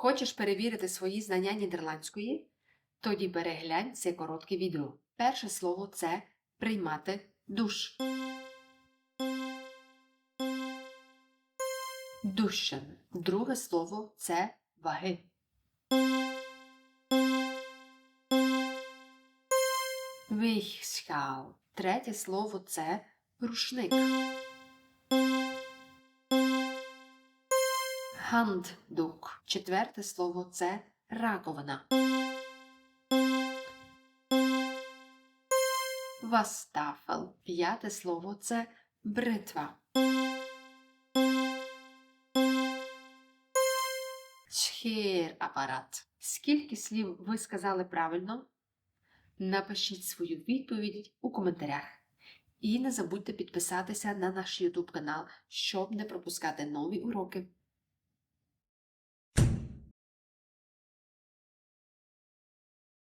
Хочеш перевірити свої знання нідерландської? Тоді переглянь це коротке відео. Перше слово це приймати душ. Душен. Друге слово це ваги. Вейхсхаал. Третє слово це рушник. Ганддук. Четверте слово це раковина. Вастафел. П'яте слово це бритва. Чхір-апарат. Скільки слів ви сказали правильно? Напишіть свою відповідь у коментарях. І не забудьте підписатися на наш YouTube канал, щоб не пропускати нові уроки.